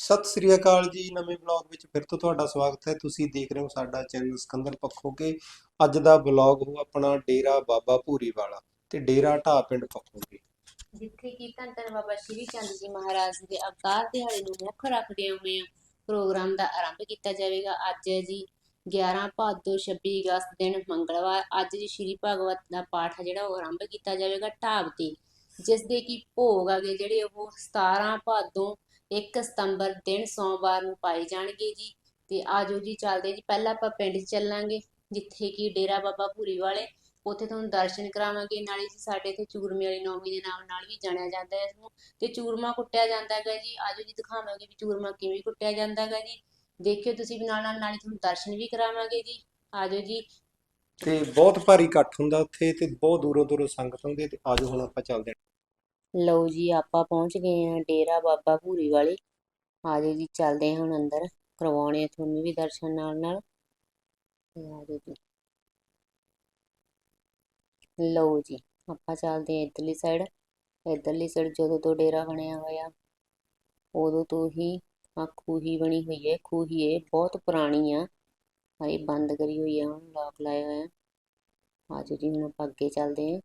ਸਤਿ ਸ੍ਰੀ ਅਕਾਲ ਜੀ, ਨਵੇਂ ਬਲੌਗ ਵਿੱਚ ਫਿਰ ਤੋਂ ਤੁਹਾਡਾ ਸਵਾਗਤ ਹੈ। ਤੁਸੀਂ ਦੇਖ ਰਹੇ ਹੋ ਸਾਡਾ ਚੈਨਲ ਸਿਕੰਦਰ ਪੱਖੋਗੇ ਅੱਜ ਦਾ ਬਲੌਗ ਹੋ ਆਪਣਾ ਡੇਰਾ ਬਾਬਾ ਭੂਰੀ ਵਾਲਾ ਤੇ ਡੇਰਾ ਢਾਹ ਪਿੰਡ ਪੱਖੋਗੇ ਜਿੱਥੇ ਕਿ ਧੰਨ ਧੰਨ ਬਾਬਾ ਸ਼੍ਰੀ ਚੰਦ ਜੀ ਮਹਾਰਾਜ ਦੇ ਅਵਤਾਰ ਦਿਹਾੜੇ ਨੂੰ ਮੁੱਖ ਰੱਖਦੇ ਹੋਏ ਪ੍ਰੋਗਰਾਮ ਦਾ ਆਰੰਭ ਕੀਤਾ ਜਾਵੇਗਾ। ਅੱਜ ਜੀ 11 ਭਾਦੋ 26 ਅਗਸਤ ਦਿਨ ਮੰਗਲਵਾਰ। ਅੱਜ ਜੀ ਸ਼੍ਰੀ ਭਾਗਵਤ ਦਾ ਪਾਠ ਜਿਹੜਾ ਉਹ ਆਰੰਭ ਕੀਤਾ ਜਾਵੇਗਾ ਢਾਬ ਤੇ ਜਿਸ ਦੇ ਕਿ ਭੋਗ ਆਗੇ ਜਿਹੜੇ ਉਹ 17 ਭਾਦੋ 1 ਸਤੰਬਰ ਦਿਨ ਸੋਮਵਾਰ ਨੂੰ ਪਾਏ ਜਾਣਗੇ ਜੀ। ਤੇ ਆਜੋ ਜੀ, ਚੱਲਦੇ ਜੀ। ਪਹਿਲਾਂ ਆਪਾਂ ਪਿੰਡ 'ਚ ਚੱਲਾਂਗੇ, ਜਿੱਥੇ ਕਿ ਡੇਰਾ ਬਾਬਾ ਭੂਰੀ ਵਾਲੇ, ਉੱਥੇ ਤੁਹਾਨੂੰ ਦਰਸ਼ਨ ਕਰਾਵਾਂਗੇ। ਨਾਲੇ ਜੀ ਸਾਡੇ ਇੱਥੇ ਚੂਰਮੇ ਵਾਲੀ ਨੌਮੀ ਦੇ ਨਾਮ ਨਾਲ ਵੀ ਜਾਣਿਆ ਜਾਂਦਾ ਹੈ ਇਸਨੂੰ। ਤੇ ਚੂਰਮਾ ਕੁੱਟਿਆ ਜਾਂਦਾ ਹੈਗਾ ਜੀ। ਆਜੋ ਜੀ, ਦਿਖਾਵਾਂਗੇ ਵੀ ਚੂਰਮਾ ਕਿਵੇਂ ਕੁੱਟਿਆ ਜਾਂਦਾ ਹੈਗਾ ਜੀ। ਦੇਖਿਓ ਤੁਸੀਂ ਵੀ ਨਾਲ ਨਾਲ, ਨਾਲੇ ਤੁਹਾਨੂੰ ਦਰਸ਼ਨ ਵੀ ਕਰਾਵਾਂਗੇ ਜੀ। ਆਜੋ ਜੀ। ਤੇ ਬਹੁਤ ਭਾਰੀ ਇਕੱਠ ਹੁੰਦਾ ਉੱਥੇ ਤੇ ਬਹੁਤ ਦੂਰੋਂ ਦੂਰੋਂ ਸੰਗਤ ਹੁੰਦੀ ਤੇ ਆਜੋ ਹੁਣ ਆਪਾਂ ਚੱਲਦੇ ਹਾਂ। ਲਓ ਜੀ, ਆਪਾਂ ਪਹੁੰਚ ਗਏ ਹਾਂ ਡੇਰਾ ਬਾਬਾ ਭੂਰੀ ਵਾਲੇ। ਆਜੋ ਜੀ, ਚੱਲਦੇ ਹਾਂ ਹੁਣ ਅੰਦਰ। ਕਰਵਾਉਣੇ ਆ ਤੁਹਾਨੂੰ ਵੀ ਦਰਸ਼ਨ ਨਾਲ ਨਾਲ। ਤੇ ਆਜੋ ਜੀ। ਲਓ ਜੀ, ਆਪਾਂ ਚੱਲਦੇ ਹਾਂ ਇੱਧਰਲੀ ਸਾਈਡ ਇੱਧਰਲੀ ਸਾਈਡ ਜਦੋਂ ਤੋਂ ਡੇਰਾ ਬਣਿਆ ਹੋਇਆ, ਉਦੋਂ ਤੋਂ ਹੀ ਆ ਖੂਹੀ ਬਣੀ ਹੋਈ ਹੈ। ਖੂਹੀ ਇਹ ਬਹੁਤ ਪੁਰਾਣੀ ਆ। ਆ ਇਹ ਬੰਦ ਕਰੀ ਹੋਈ ਆ, ਹੁਣ ਲੋਕ ਲਾਇਆ ਹੋਇਆ। ਆਜੋ ਜੀ, ਹੁਣ ਆਪਾਂ ਅੱਗੇ ਚੱਲਦੇ ਹਾਂ।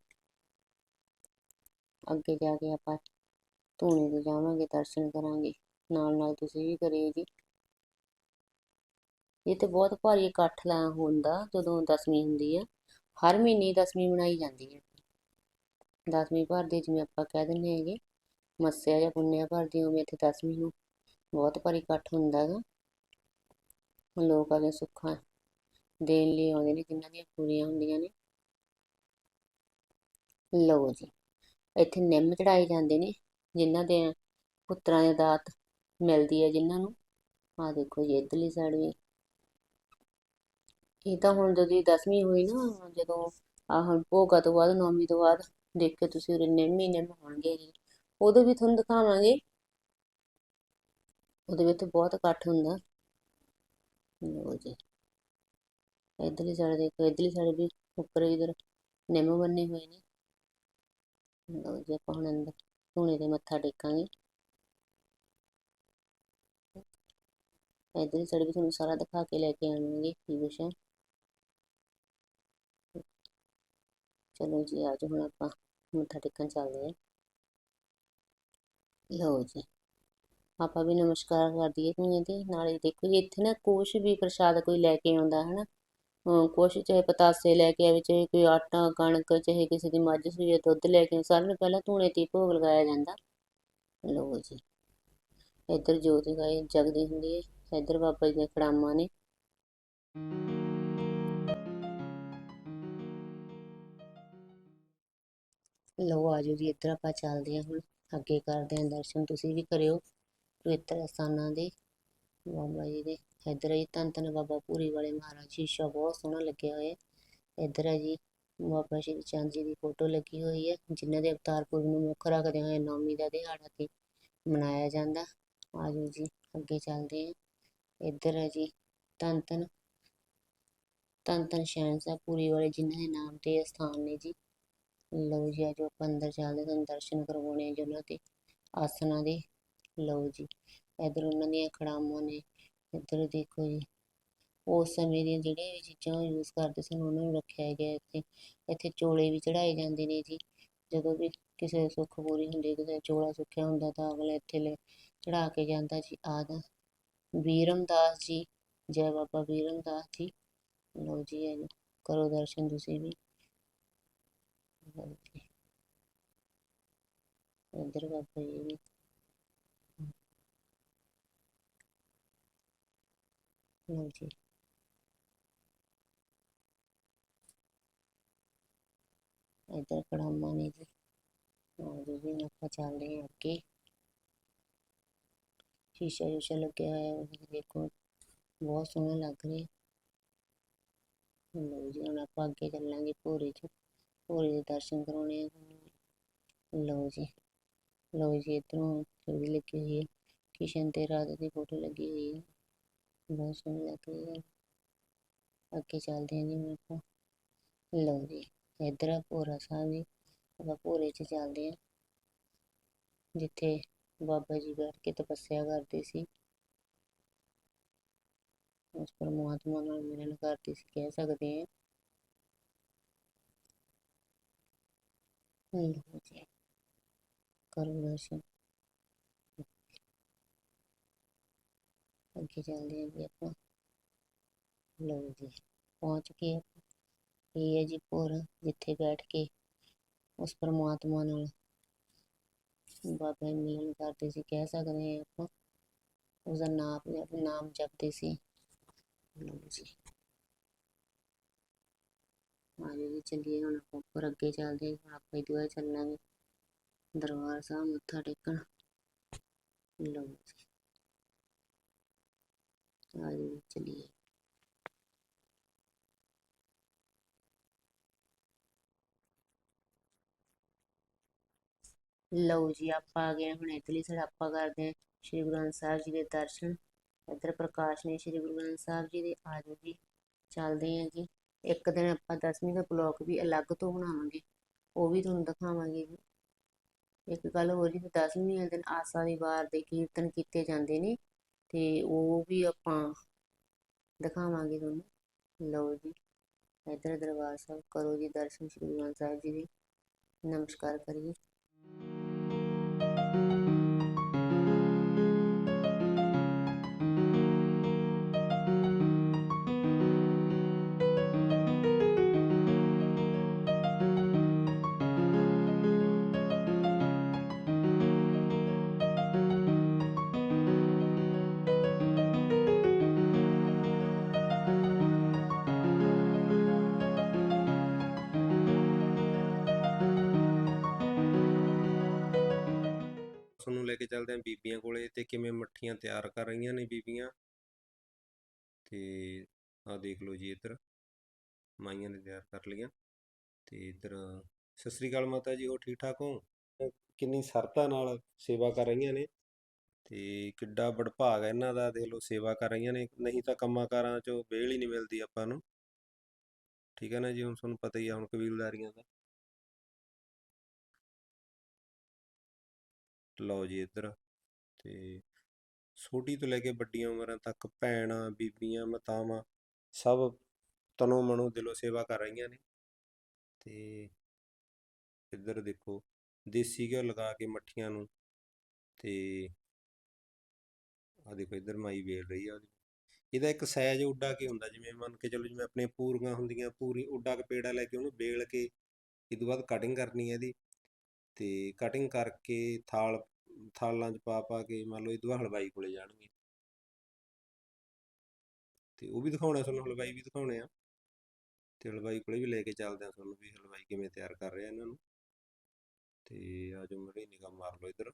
ਅੱਗੇ ਜਾ ਕੇ ਆਪਾਂ ਧੂਣੇ ਤੇ ਜਾਵਾਂਗੇ, ਦਰਸ਼ਨ ਕਰਾਂਗੇ। ਨਾਲ ਨਾਲ ਤੁਸੀਂ ਵੀ ਕਰਿਓ ਜੀ। ਇਹ ਤੇ ਬਹੁਤ ਭਾਰੀ ਇਕੱਠ ਲਾ ਹੁੰਦਾ, ਜਦੋਂ ਦਸਵੀਂ ਹੁੰਦੀ ਆ। ਹਰ ਮਹੀਨੇ ਦਸਵੀਂ ਮਨਾਈ ਜਾਂਦੀ ਹੈ ਦਸਵੀਂ ਭਰਦੇ ਜਿਵੇਂ ਆਪਾਂ ਕਹਿ ਦਿੰਦੇ ਹੈਗੇ, ਮੱਸਿਆ ਜਾਂ ਪੁੰਨਿਆ ਭਰਦੇ ਉਵੇਂ ਇੱਥੇ ਦਸਵੀਂ ਨੂੰ ਬਹੁਤ ਭਾਰੀ ਇਕੱਠ ਹੁੰਦਾ ਹੈਗਾ ਲੋਕ ਆਪਣੇ ਸੁੱਖਾਂ ਦੇਣ ਲਈ ਆਉਂਦੇ ਨੇ, ਜਿਨ੍ਹਾਂ ਦੀਆਂ ਪੂਰੀਆਂ ਹੁੰਦੀਆਂ ਨੇ। ਲਓ ਜੀ। ਇੱਥੇ ਨਿੰਮ ਚੜਾਏ ਜਾਂਦੇ ਨੇ, ਜਿਨ੍ਹਾਂ ਦੇ ਪੁੱਤਰਾਂ ਦੀ ਦਾਤ ਮਿਲਦੀ ਹੈ ਜਿਨ੍ਹਾਂ ਨੂੰ। ਆਹ ਦੇਖੋ ਜੀ, ਇੱਧਰਲੀ ਸਾਈਡ ਵੀ। ਇਹ ਤਾਂ ਹੁਣ ਜਦੋਂ ਦਸਵੀਂ ਹੋਈ ਨਾ, ਜਦੋਂ ਆਹ ਹੁਣ ਭੋਗਾ ਤੋਂ ਬਾਅਦ, ਨੌਵੀਂ ਤੋਂ ਬਾਅਦ ਦੇਖਿਓ ਤੁਸੀਂ, ਉਰੇ ਨਿੰਮ ਹੀ ਨਿੰਮ ਹੋਣਗੇ ਜੀ। ਉਦੋਂ ਵੀ ਤੁਹਾਨੂੰ ਦਿਖਾਵਾਂਗੇ। ਉਹਦੇ ਵਿੱਚ ਬਹੁਤ ਇਕੱਠ ਹੁੰਦਾ। ਲਓ ਜੀ। ਇੱਧਰਲੀ ਸਾਈਡ ਦੇਖੋ, ਇੱਧਰਲੀ ਸਾਈਡ ਵੀ ਉੱਪਰ ਇਧਰ ਨਿੰਮ ਬੰਨੇ ਹੋਏ ਨੇ। ਲਓ ਜੀ, ਆਪਾਂ ਹੁਣ ਅੰਦਰ ਧੂਣੇ ਤੇ ਮੱਥਾ ਟੇਕਾਂਗੇ। ਇੱਧਰਲੀ ਸਾਈਡ ਵੀ ਤੁਹਾਨੂੰ ਸਾਰਾ ਦਿਖਾ ਕੇ ਲੈ ਕੇ ਆਵਾਂਗੇ, ਕੀ ਕੁਛ ਹੈ। ਚਲੋ ਜੀ ਅੱਜ ਹੁਣ ਆਪਾਂ ਮੱਥਾ ਟੇਕਣ ਚੱਲਦੇ ਹਾਂ। ਲਓ ਜੀ, ਆਪਾਂ ਵੀ ਨਮਸਕਾਰ ਕਰ ਦਈਏ ਧੂਣੇ ਤੇ ਨਾਲੇ ਦੇਖੋ ਜੀ, ਇੱਥੇ ਨਾ ਕੁਛ ਵੀ ਪ੍ਰਸ਼ਾਦ ਕੋਈ ਲੈ ਕੇ ਆਉਂਦਾ ਹੈ ਨਾ ਕੁਛ ਚਾਹੇ ਪਤਾਸੇ ਲੈ ਕੇ ਆਵੇ, ਚਾਹੇ ਕੋਈ ਆਟਾ, ਕਣਕ, ਚਾਹੇ ਕਿਸੇ ਦੀ ਮੱਝ ਸੂਈ ਹੈ ਦੁੱਧ ਲੈ ਕੇ ਸਾਰਿਆਂ ਨੂੰ ਪਹਿਲਾਂ ਧੂਣੇ ਤੇ ਭੋਗ ਲਗਾਇਆ ਜਾਂਦਾ। ਲੋ ਜੀ। ਇੱਧਰ ਜੋਤ ਗਾਏ ਜਗਦੀ ਹੁੰਦੀ ਹੈ ਇੱਧਰ ਬਾਬਾ ਜੀ ਦੀਆਂ ਖੜਾਮਾਂ ਨੇ। ਲਓ ਆਜੋ ਜੀ, ਇੱਧਰ ਆਪਾਂ ਚੱਲਦੇ ਹਾਂ ਹੁਣ। ਅੱਗੇ ਕਰਦੇ ਹਾਂ ਦਰਸ਼ਨ। ਤੁਸੀਂ ਵੀ ਕਰਿਓ ਪਵਿੱਤਰ ਸਥਾਨਾਂ ਦੇ। ਬਾਬਾ ਜੀ ਦੇ ਇੱਧਰ ਹੈ ਜੀ ਧੰਨ ਧੰਨ ਬਾਬਾ ਭੂਰੀ ਵਾਲੇ ਮਹਾਰਾਜ ਸ਼ੀਸ਼ਾ ਬਹੁਤ ਸੋਹਣਾ ਲੱਗਿਆ ਹੋਇਆ। ਹੈ ਇੱਧਰ ਹੈ ਜੀ, ਬਾਬਾ ਸ਼੍ਰੀ ਚੰਦ ਜੀ ਦੀ ਫੋਟੋ ਲੱਗੀ ਹੋਈ ਹੈ, ਜਿਨ੍ਹਾਂ ਦੇ ਅਵਤਾਰ ਪੁਰਬ ਨੂੰ ਮੁੱਖ ਰੱਖਦੇ ਹੋਏ ਨੌਮੀ ਦਾ ਦਿਹਾੜਾ ਤੇ ਮਨਾਇਆ ਜਾਂਦਾ। ਆਜੋ ਜੀ, ਅੱਗੇ ਚੱਲਦੇ ਹਾਂ। ਇੱਧਰ ਹੈ ਜੀ, ਧੰਨ ਧੰਨ ਧੰਨ ਧੰਨ ਸਾਹਿਬ ਭੂਰੀ ਵਾਲੇ ਜਿਨ੍ਹਾਂ ਦੇ ਨਾਮ ਤੇ ਇਹ ਸਥਾਨ ਨੇ ਜੀ। ਲਓ ਜੀ, ਆਜੋ ਆਪਾਂ ਅੰਦਰ ਚੱਲਦੇ ਤੁਹਾਨੂੰ ਦਰਸ਼ਨ ਕਰਵਾਉਣੇ ਆ ਜੀ ਉਹਨਾਂ ਤੇ ਆਸਨਾਂ ਦੇ। ਲਓ ਜੀ, ਇੱਧਰ ਉਹਨਾਂ ਦੀਆਂ ਖੜਾਮਾਂ ਨੇ। ਇੱਧਰ ਦੇਖੋ ਜੀ। ਉਸ ਸਮੇਂ ਦੀਆਂ ਜਿਹੜੀਆਂ ਵੀ ਚੀਜ਼ਾਂ ਯੂਜ਼ ਕਰਦੇ ਸਨ, ਉਹਨਾਂ ਨੂੰ ਰੱਖਿਆ ਗਿਆ ਇੱਥੇ। ਇੱਥੇ ਚੋਲੇ ਵੀ ਚੜਾਏ ਜਾਂਦੇ ਨੇ ਜੀ। ਜਦੋਂ ਵੀ ਕਿਸੇ ਦੀ ਸੁੱਖ ਪੂਰੀ ਹੁੰਦੀ ਕਿਸੇ ਚੋਲਾ ਸੁੱਖਿਆ ਹੁੰਦਾ, ਤਾਂ ਅਗਲਾ ਇੱਥੇ ਲੈ ਚੜਾ ਕੇ ਜਾਂਦਾ ਜੀ। ਆਦਿ ਵੀਰਮਦਾਸ ਜੀ, ਜੈ ਬਾਬਾ ਵੀਰਮ ਦਾਸ ਜੀ ਹੈ ਜੀ, ਕਰੋ ਦਰਸ਼ਨ ਤੁਸੀਂ ਵੀ। ਇੱਧਰ ਬਾਬਾ ਜੀ ਵੀ। ਲਓ ਜੀ ਇੱਧਰ ਕੜਾਮਾਂ ਨੇ ਜੀ। ਆਜੋ ਜੀ ਹੁਣ ਆਪਾਂ ਚੱਲਦੇ ਹਾਂ ਅੱਗੇ। ਸ਼ੀਸ਼ਾ ਸ਼ੀਸ਼ਾ ਲੱਗਿਆ ਹੋਇਆ ਉਹ ਦੇਖੋ, ਬਹੁਤ ਸੋਹਣਾ ਲੱਗ ਰਿਹਾ। ਲਓ ਜੀ, ਹੁਣ ਆਪਾਂ ਅੱਗੇ ਚੱਲਾਂਗੇ ਭੋਰੇ 'ਚ। ਭੋਰੇ ਦੇ ਦਰਸ਼ਨ ਕਰਾਉਣੇ ਆ ਤੁਹਾਨੂੰ ਲਓ ਜੀ ਲਓ ਜੀ ਇੱਧਰੋਂ ਚੋਰੀ ਲੱਗੀ ਹੋਈ ਹੈ। ਕਿਸ਼ਨ ਤੇ ਰਾਧਾ ਦੀ ਫੋਟੋ ਲੱਗੀ ਹੋਈ ਹੈ। ਬਹੁਤ ਸੋਹਣੀ ਲੱਗ ਰਹੀ ਹੈ ਅੱਗੇ ਚੱਲਦੇ ਹਾਂ ਜੀ ਹੁਣ ਆਪਾਂ। ਲਓ ਜੀ, ਇੱਧਰ ਆ ਭੋਰਾ ਸਾਹਿਬ ਜੀ। ਆਪਾਂ ਭੋਰੇ 'ਚ ਚੱਲਦੇ ਹਾਂ ਜਿੱਥੇ ਬਾਬਾ ਜੀ ਬੈਠ ਕੇ ਤਪੱਸਿਆ ਕਰਦੇ ਸੀ। ਉਸ ਪਰਮਾਤਮਾ ਨਾਲ ਮਿਲਣ ਕਰਦੇ ਸੀ ਕਹਿ ਸਕਦੇ ਹਾਂ ਲਓ ਜੀ, ਕਰੋ ਦਰਸ਼ਨ। ਅੱਗੇ ਚੱਲਦੇ ਹਾਂ ਜੀ ਆਪਾਂ ਲਓ ਜੀ ਪਹੁੰਚ ਗਏ ਆਪਾਂ। ਇਹ ਹੈ ਜੀ ਪੁਰ ਜਿੱਥੇ ਬੈਠ ਕੇ ਉਸ ਪਰਮਾਤਮਾ ਨਾਲ ਬਾਬਾ ਜੀ ਮਿਲਣ ਕਰਦੇ ਸੀ ਕਹਿ ਸਕਦੇ ਹਾਂ ਆਪਾਂ ਉਸਦਾ ਨਾਮ ਨਾਮ ਜਪਦੇ ਸੀ ਲਓ ਜੀ ਆਜੋ ਜੀ ਚੱਲੀਏ ਹੁਣ ਆਪਾਂ ਉੱਪਰ ਅੱਗੇ ਚੱਲਦੇ ਹਾਂ ਹੁਣ ਆਪਾਂ ਇਹਦੇ ਬਾਅਦ ਚੱਲਾਂਗੇ ਦਰਬਾਰ ਸਾਹਿਬ ਮੱਥਾ ਟੇਕਣ ਲਓ ਜੀ ਆਜੋ ਜੀ ਲਓ ਜੀ, ਆਪਾਂ ਆ ਗਏ ਹੁਣ ਇਧਰਲੀ ਸਾਈਡ ਕਰਦੇ ਹਾਂ ਸ਼੍ਰੀ ਗੁਰੂ ਗ੍ਰੰਥ ਸਾਹਿਬ ਜੀ ਦੇ ਦਰਸ਼ਨ। ਇੱਧਰ ਪ੍ਰਕਾਸ਼ ਨੇ ਸ਼੍ਰੀ ਗੁਰੂ ਗ੍ਰੰਥ ਸਾਹਿਬ ਜੀ ਦੇ ਆਜੋ ਜੀ। ਚੱਲਦੇ ਹਾਂ ਜੀ। ਇੱਕ ਦਿਨ ਆਪਾਂ ਦਸਵੀਂ ਦਾ ਬਲੌਗ ਵੀ ਅਲੱਗ ਤੋਂ ਬਣਾਵਾਂਗੇ, ਉਹ ਵੀ ਤੁਹਾਨੂੰ ਦਿਖਾਵਾਂਗੇ ਜੀ। ਇੱਕ ਗੱਲ ਹੋਰ ਜੀ, ਦਸਵੀਂ ਵਾਲੇ ਦਿਨ ਆਸਾ ਦੀ ਵਾਰ ਦੇ ਕੀਰਤਨ ਕੀਤੇ ਜਾਂਦੇ ਨੇ। ਤੇ ਉਹ ਵੀ ਆਪਾਂ ਦਿਖਾਵਾਂਗੇ ਤੁਹਾਨੂੰ, ਲਓ ਜੀ। ਇੱਧਰ ਦਰਬਾਰ ਸਾਹਿਬ, ਕਰੋ ਜੀ ਦਰਸ਼ਨ, ਸ਼੍ਰੀ ਗੁਰੂ ਗ੍ਰੰਥ ਸਾਹਿਬ ਜੀ ਦੇ। ਨਮਸਕਾਰ ਕਰੀਏ। ਚੱਲਦੇ ਆਂ ਬੀਬੀਆਂ ਕੋਲੇ ਤੇ ਕਿਵੇਂ ਮੱਠੀਆਂ ਤਿਆਰ ਕਰ ਰਹੀਆਂ ਨੇ ਬੀਬੀਆਂ? ਤੇ ਆਹ ਦੇਖ ਲਓ ਜੀ ਇੱਧਰ, ਮਾਈਆਂ ਨੇ ਤਿਆਰ ਕਰ ਲਈਆਂ। ਤੇ ਇੱਧਰ, ਸਤਿ ਸ੍ਰੀ ਅਕਾਲ ਮਾਤਾ ਜੀ ਹੋ ਠੀਕ ਠਾਕ ਹੋ? ਕਿੰਨੀ ਸਰਤਾ ਨਾਲ ਸੇਵਾ ਕਰ ਰਹੀਆਂ ਨੇ। ਤੇ ਕਿੱਡਾ ਵਡਭਾਗ ਹੈ ਇਹਨਾਂ ਦਾ, ਦੇਖ ਲਓ ਸੇਵਾ ਕਰ ਰਹੀਆਂ ਨੇ। ਨਹੀਂ ਤਾਂ ਕੰਮਾਂ ਕਾਰਾਂ 'ਚੋਂ ਵਿਹਲ ਹੀ ਨਹੀਂ ਮਿਲਦੀ ਆਪਾਂ ਨੂੰ। ਠੀਕ ਹੈ ਨਾ ਜੀ, ਹੁਣ ਤੁਹਾਨੂੰ ਪਤਾ ਹੀ ਆ, ਹੁਣ ਕਬੀਲਦਾਰੀਆਂ ਦਾ। ਲਓ ਜੀ ਇੱਧਰ, ਤੇ ਛੋਟੀ ਤੋਂ ਲੈ ਕੇ ਵੱਡੀਆਂ ਉਮਰਾਂ ਤੱਕ ਭੈਣਾਂ, ਬੀਬੀਆਂ, ਮਾਤਾਵਾਂ ਸਭ ਤਨੋਂ ਮਨੋਂ ਦਿਲੋਂ ਸੇਵਾ ਕਰ ਰਹੀਆਂ ਨੇ। ਤੇ ਇੱਧਰ ਦੇਖੋ, ਦੇਸੀ ਘਿਓ ਲਗਾ ਕੇ ਮੱਠੀਆਂ ਨੂੰ, ਤੇ ਆ ਦੇਖੋ ਇੱਧਰ ਮਾਈ ਵੇਲ ਰਹੀ ਆ ਉਹਦੀ। ਇਹਦਾ ਇੱਕ ਸਾਈਜ਼ ਉੱਡਾ ਕੇ ਹੁੰਦਾ, ਜਿਵੇਂ ਮੰਨ ਕੇ ਚਲੋ ਜਿਵੇਂ ਆਪਣੇ ਪੂਰੀਆਂ ਹੁੰਦੀਆਂ, ਪੂਰੀ ਉੱਡਾ ਕੇ ਪੇੜਾ ਲੈ ਕੇ ਉਹਨੂੰ ਵੇਲ ਕੇ ਇਹ ਤੋਂ ਬਾਅਦ ਕਟਿੰਗ ਕਰਨੀ ਹੈ ਇਹਦੀ। ਅਤੇ ਕਟਿੰਗ ਕਰਕੇ ਥਾਲ, ਥਾਲਾਂ 'ਚ ਪਾ ਪਾ ਕੇ ਮੰਨ ਲਓ ਇਹ ਤੋਂ ਹਲਵਾਈ ਕੋਲੇ ਜਾਣਗੇ। ਤੇ ਉਹ ਵੀ ਦਿਖਾਉਣਾ ਤੁਹਾਨੂੰ, ਹਲਵਾਈ ਵੀ ਦਿਖਾਉਣੇ ਆ। ਤੇ ਹਲਵਾਈ ਕੋਲੇ ਵੀ ਲੈ ਕੇ ਚੱਲਦੇ ਆ ਤੁਹਾਨੂੰ ਵੀ ਹਲਵਾਈ ਕਿਵੇਂ ਤਿਆਰ ਕਰ ਰਿਹਾ ਇਹਨਾਂ ਨੂੰ। ਤੇ ਆਜੋ ਮੜੀ ਨਿਗਾਹ ਮਾਰ ਲਓ ਇੱਧਰ।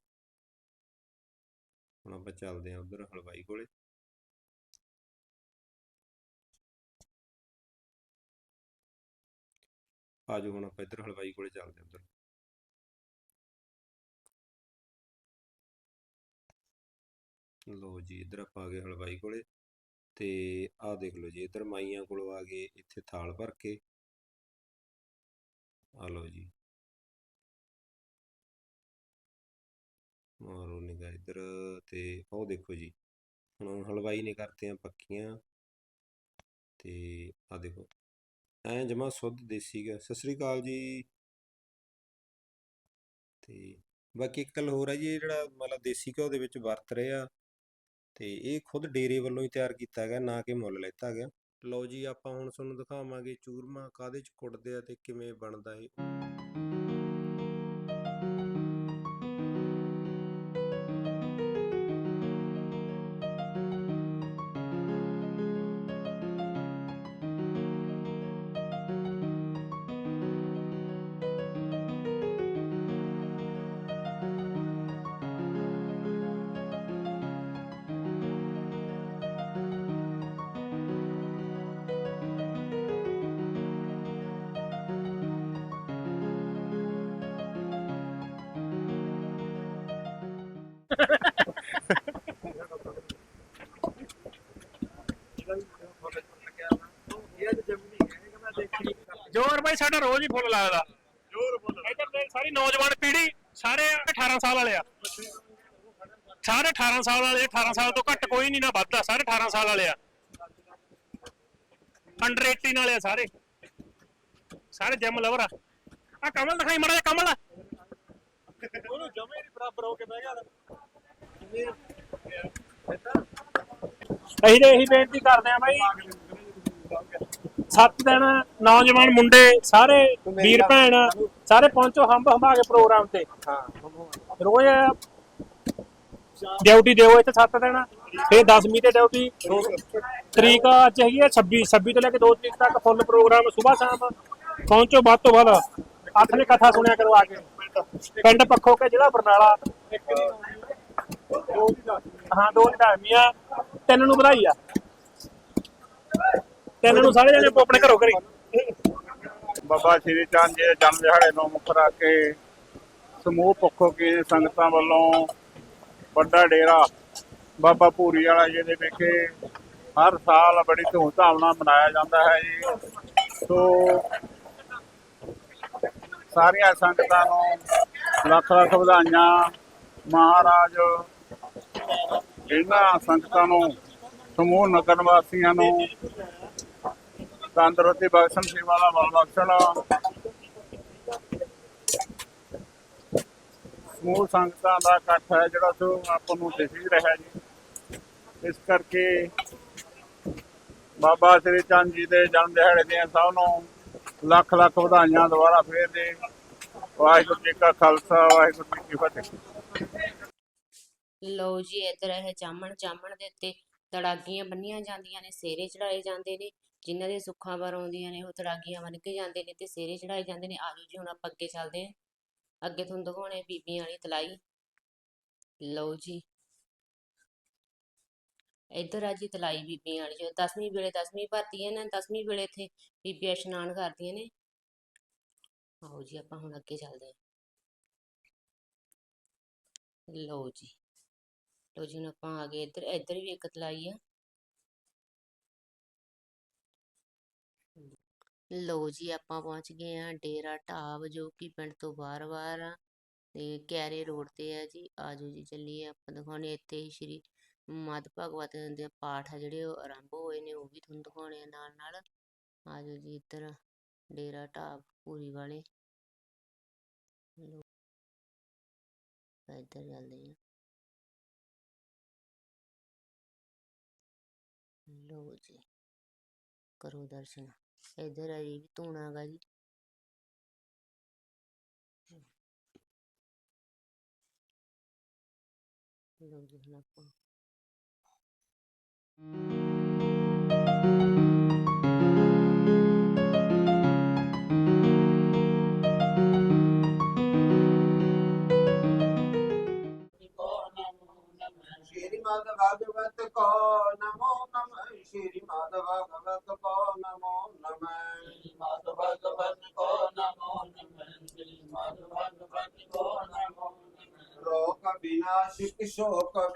ਹੁਣ ਆਪਾਂ ਚੱਲਦੇ ਆ ਉਧਰ ਹਲਵਾਈ ਕੋਲੇ। ਆਜੋ ਹੁਣ ਆਪਾਂ ਇੱਧਰ ਹਲਵਾਈ ਕੋਲੇ ਚੱਲਦੇ ਹਾਂ ਉੱਧਰ। ਲਓ ਜੀ, ਇੱਧਰ ਆਪਾਂ ਆ ਗਏ ਹਲਵਾਈ ਕੋਲੇ ਤੇ ਆਹ ਦੇਖ ਲਓ ਜੀ, ਇੱਧਰ ਮਾਈਆਂ ਕੋਲੋਂ ਆ ਗਏ, ਇੱਥੇ ਥਾਲ ਭਰ ਕੇ। ਆ ਲਓ ਜੀ। ਮਾਰੋ ਨਿਗਾਹ ਇੱਧਰ ਤੇ ਉਹ ਦੇਖੋ ਜੀ, ਹੁਣ ਹਲਵਾਈ ਨੇ ਕਰਤੀਆਂ ਪੱਕੀਆਂ ਤੇ ਆ ਦੇਖੋ, ਐ ਜਮਾ ਸੁੱਧ ਦੇਸੀ ਗਾ ਸਤਿ ਸ੍ਰੀ ਅਕਾਲ ਜੀ। ਤੇ ਬਾਕੀ ਇੱਕ ਗੱਲ ਹੋਰ ਹੈ ਜੀ ਜਿਹੜਾ ਮਤਲਬ ਦੇਸੀ ਘਿਓ ਦੇ ਵਿੱਚ ਵਰਤ ਰਹੇ ਆ ਤੇ ਇਹ ਖੁਦ ਡੇਰੇ ਵੱਲੋਂ ਹੀ ਤਿਆਰ ਕੀਤਾ ਗਿਆ, ਨਾ ਕਿ ਮੁੱਲ ਲੈਤਾ ਗਿਆ। ਲਓ ਜੀ, ਆਪਾਂ ਹੁਣ ਤੁਹਾਨੂੰ ਦਿਖਾਵਾਂਗੇ ਚੂਰਮਾ ਕਾਦੇ ਚ ਕੁੱਟਦੇ ਆ ਤੇ ਕਿਵੇਂ ਬਣਦਾ ਇਹ। ਜੋਰ ਬਾਈ ਸਾਡਾ ਰੋਜ਼ ਹੀ ਫੁੱਲ ਲੱਗਦਾ। ਜੋਰ ਫੁੱਲ ਇੱਧਰ ਦੇ ਸਾਰੀ ਨੌਜਵਾਨ ਪੀੜ੍ਹੀ ਸਾਰੇ 18 ਸਾਲ ਵਾਲੇ ਆ। ਸਾਰੇ 18 ਸਾਲ ਵਾਲੇ 18 ਸਾਲ ਤੋਂ ਘੱਟ ਕੋਈ ਨਹੀਂ ਨਾ ਵੱਧਦਾ ਸਾਰੇ 18 ਸਾਲ ਵਾਲੇ ਆ। ਅੰਡਰ 18 ਵਾਲੇ ਆ ਸਾਰੇ। ਸਾਰੇ ਜਿਮ ਲਵਰ ਆ। ਆ ਕਮਲ ਦਿਖਾਈ ਮੜਾ ਕਮਲ। ਉਹਨੂੰ ਜਮੇ ਨਹੀਂ ਬਰਾਬਰ ਹੋ ਕੇ ਬਹਿ ਗਿਆ। ਅਸੀਂ ਤੇ ਇਹੀ ਬੇਨਤੀ ਕਰਦੇ ਆ ਬਾਈ। ਸੱਤ ਦਿਨ ਨੌਜਵਾਨ ਮੁੰਡੇ, ਸਾਰੇ ਵੀਰ ਭੈਣ, ਸਾਰੇ ਪਹੁੰਚੋ ਹੰਬ ਹੰਬਾ ਕੇ ਪ੍ਰੋਗਰਾਮ ਤੇ। ਰੋਜ਼ ਡਿਊਟੀ ਦਿਓ ਇੱਥੇ ਸੱਤ ਦਿਨ। ਫਿਰ 10ਵੀਂ ਤੇ ਡਿਊਟੀ। ਤਰੀਕ ਅੱਜ ਹੈਗੀ ਹੈ 26 26 ਤੋਂ ਲੈ ਕੇ 2 ਤਰੀਕ ਤੱਕ ਫੁੱਲ ਪ੍ਰੋਗਰਾਮ ਸਵੇਰ ਸ਼ਾਮ। ਪਹੁੰਚੋ ਵੱਧ ਤੋਂ ਵੱਧ। ਅੱਠ ਨੇ ਕਥਾ ਸੁਣਿਆ ਕਰੋ ਆ ਕੇ। ਪਿੰਡ ਪੱਖੋ ਕੇ ਜਿਹੜਾ ਬਰਨਾਲਾ। ਹਾਂ, ਦੋ ਢਾਮੀਆਂ ਤਿੰਨ ਨੂੰ ਵਧਾਈ ਆ। ਤਿੰਨ ਨੂੰ ਸਾਰੇ ਜਣੇ ਆਪਣੇ ਘਰੋਂ ਘਰੀ ਬਾਬਾ ਸ਼੍ਰੀ ਚੰਦ ਜੀ ਦੇ ਜਨਮ ਦਿਹਾੜੇ ਨੂੰ ਮੁੱਖ ਰੱਖ ਕੇ ਸਮੂਹ ਪੱਖੋ ਕੀ ਸੰਗਤਾਂ ਵੱਲੋਂ ਵੱਡਾ ਡੇਰਾ ਬਾਬਾ ਭੂਰੀ ਵਾਲਾ ਜੀ ਦੇ ਵਿਖੇ ਹਰ ਸਾਲ ਬੜੀ ਧੂਮਧਾਮ ਨਾਲ ਮਨਾਇਆ ਜਾਂਦਾ ਹੈ ਜੀ। ਸੋ ਸਾਰੀਆਂ ਸੰਗਤਾਂ ਨੂੰ ਲੱਖ ਲੱਖ ਵਧਾਈਆਂ। ਮਹਾਰਾਜ ਇਹਨਾਂ ਸੰਗਤਾਂ ਨੂੰ, ਸਮੂਹ ਨਗਰ ਵਾਸੀਆਂ ਨੂੰ, ਤੰਦਰੁਸਤੀ ਬਖਸ਼ਣ, ਸੇਵਾ ਦਾ ਬਲ ਬਖਸ਼ਣ। ਸਮੂਹ ਸੰਗਤਾਂ ਦਾ ਇਕੱਠ ਹੈ ਜਿਹੜਾ ਸੋ ਆਪਾਂ ਨੂੰ ਦਿਖ ਹੀ ਰਿਹਾ ਜੀ। ਇਸ ਕਰਕੇ ਬਾਬਾ ਸ੍ਰੀ ਚੰਦ ਜੀ ਦੇ ਜਨਮ ਦਿਹਾੜੇ ਦੀਆਂ ਸਭ ਨੂੰ ਲੱਖ ਲੱਖ ਵਧਾਈਆਂ ਦੁਬਾਰਾ ਫੇਰ ਦੇ ਵਾਹਿਗੁਰੂ ਜੀ ਕਾ ਖਾਲਸਾ, ਵਾਹਿਗੁਰੂ ਜੀ ਕੀ ਫਤਿਹ। ਲਓ ਜੀ, ਇੱਧਰ ਇਹ ਜਾਮਣ ਜਾਮਣ ਦੇ ਉੱਤੇ ਤੜਾਗੀਆਂ ਬੰਨੀਆਂ ਜਾਂਦੀਆਂ ਨੇ, ਸੇਰੇ ਚੜਾਏ ਜਾਂਦੇ ਨੇ, ਜਿਨ੍ਹਾਂ ਦੇ ਸੁੱਖਾਂ ਵਾਰ ਆਉਂਦੀਆਂ ਨੇ, ਉਹ ਤੜਾਗੀਆਂ ਬੰਨ ਕੇ ਜਾਂਦੇ ਨੇ ਤੇ ਸੇਰੇ ਚੜਾਏ ਜਾਂਦੇ ਨੇ। ਆਜੋ ਜੀ, ਹੁਣ ਆਪਾਂ ਅੱਗੇ ਚੱਲਦੇ ਹਾਂ। ਅੱਗੇ ਤੁਹਾਨੂੰ ਦਿਖਾਉਣੇ ਬੀਬੀਆਂ ਵਾਲੀ ਤਲਾਈ। ਲਓ ਜੀ। ਇੱਧਰ ਆ ਜੀ ਤਲਾਈ ਬੀਬੀਆਂ ਵਾਲੀ, ਜੋ ਦਸਵੀਂ ਵੇਲੇ, ਦਸਵੀਂ ਭਰਤੀ ਹੈ ਨਾ, ਦਸਵੀਂ ਵੇਲੇ ਇੱਥੇ ਬੀਬੀਆਂ ਇਸ਼ਨਾਨ ਕਰਦੀਆਂ ਨੇ। ਆਓ ਜੀ, ਆਪਾਂ ਹੁਣ ਅੱਗੇ ਚੱਲਦੇ ਹਾਂ। ਲਓ ਜੀ। ਲੋ ਜੀ ਹੁਣ ਆਪਾਂ ਆ ਗਏ ਇੱਧਰ ਇੱਧਰ ਵੀ ਇੱਕ ਤਲਾਈ ਆ। ਲੋ ਜੀ ਆਪਾਂ ਪਹੁੰਚ ਗਏ ਆ ਡੇਰਾ ਢਾਬ, ਜੋ ਕਿ ਪਿੰਡ ਤੋਂ ਬਾਰ-ਬਾਰ ਆ ਤੇ ਕੈਰੇ ਰੋਡ ਤੇ ਆ ਜੀ। ਆਜੋ ਜੀ, ਚੱਲੀਏ ਆਪਾਂ ਦਿਖਾਉਣੇ ਇੱਥੇ ਹੀ ਸ਼੍ਰੀ ਮਦ ਭਗਵਤ ਦੇ ਪਾਠ ਆ ਜਿਹੜੇ ਉਹ ਆਰੰਭ ਹੋਏ ਨੇ, ਉਹ ਵੀ ਤੁਹਾਨੂੰ ਦਿਖਾਉਣੇ ਆ ਨਾਲ ਨਾਲ। ਆਜੋ ਜੀ ਇੱਧਰ, ਡੇਰਾ ਢਾਬ, ਪੂਰੀ ਵਾਲੇ। ਲਓ, ਇੱਧਰ ਚੱਲਦੇ ਆ ਲਓ ਜੀ ਕਰੋ ਦਰਸ਼ਨ ਇੱਧਰ ਆ ਜੀ ਧੂਣਾ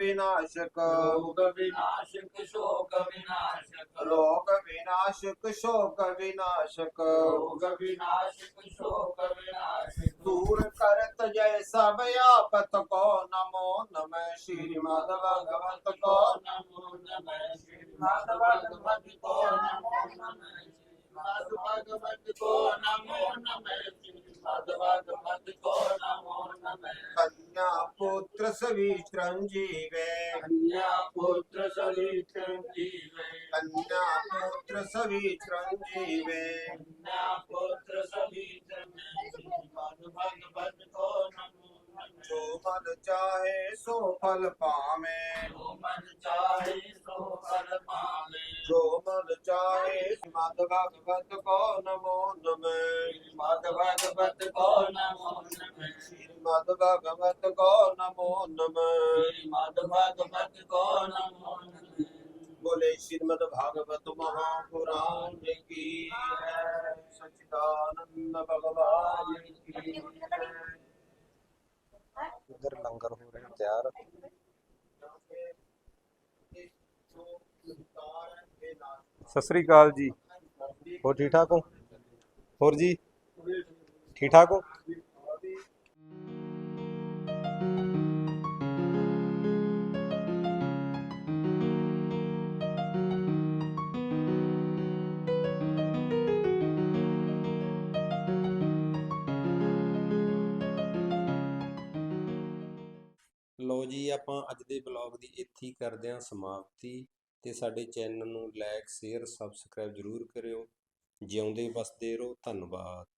ਵਿਨਾਸ਼ਕ। ਰੋਗ ਵਿਨਾਸ਼ਕ ਸ਼ੋਕ ਵਿਨਾਸ਼ਕ। ਰੋਗ ਵਿਨਾਸ਼ਕ ਸ਼ੋਕ ਵਿਨਾਸ਼ਕ। ਰੋਗ ਵਿਨਾਸ਼ਕ ਸ਼ੋਕ ਵਿਨਾਸ਼ਕ। ਦੂਰ ਕਰਤ ਜੈ ਸਭ ਆਪਤ ਕੋ ਨਮੋ ਨਮੈ। ਸ਼੍ਰੀ ਮਾਧਵ ਭਗਵਤ ਕੋ ਨਮੋ ਨਮੈ ਸ਼੍ਰੀ ਮਾਧਵ ਭਗਵਤ ਕੋ ਨਮੋ ਨਮੈ। भागवत को नमो नमः श्रीमद् भागवत को नमो नमः कन्या पुत्र सवित्रं जीवे कन्या पुत्र सवित्रं जीवे कन्या पुत्र सवित्रं जीवे कन्या पुत्र सवित्रं श्रीमद् भागवत को नमो नमः जो मन चाहे सो फल पावे। जो मन चाहे सो फल पावे। जो मन चाहे श्रीमद् भागवत को नमो नमः। श्रीमद् भागवत को नमो नमः। श्रीमद् भागवत को नमो नमः। श्रीमद् भागवत को नमो नमः। बोले श्रीमद् भागवत महापुराण की सच्चिदानंद भगवान की है ਇੱਧਰ ਲੰਗਰ ਹੋ ਰਿਹਾ ਤਿਆਰ ਸਤਿ ਸ੍ਰੀ ਅਕਾਲ ਜੀ ਹੋਰ ਠੀਕ ਠਾਕ ਹੋ ਹੋਰ ਜੀ ਠੀਕ ਠਾਕ ਹੋ ਲਓ ਜੀ, ਆਪਾਂ ਅੱਜ ਦੇ ਬਲੌਗ ਦੀ ਇੱਥੇ ਹੀ ਕਰਦੇ ਹਾਂ ਸਮਾਪਤੀ ਤੇ ਸਾਡੇ ਚੈਨਲ ਨੂੰ ਲਾਈਕ ਸ਼ੇਅਰ ਸਬਸਕ੍ਰਾਈਬ ਜ਼ਰੂਰ ਕਰਿਓ। ਜਿਉਂਦੇ, ਵਸਦੇ ਰਹੋ। ਧੰਨਵਾਦ।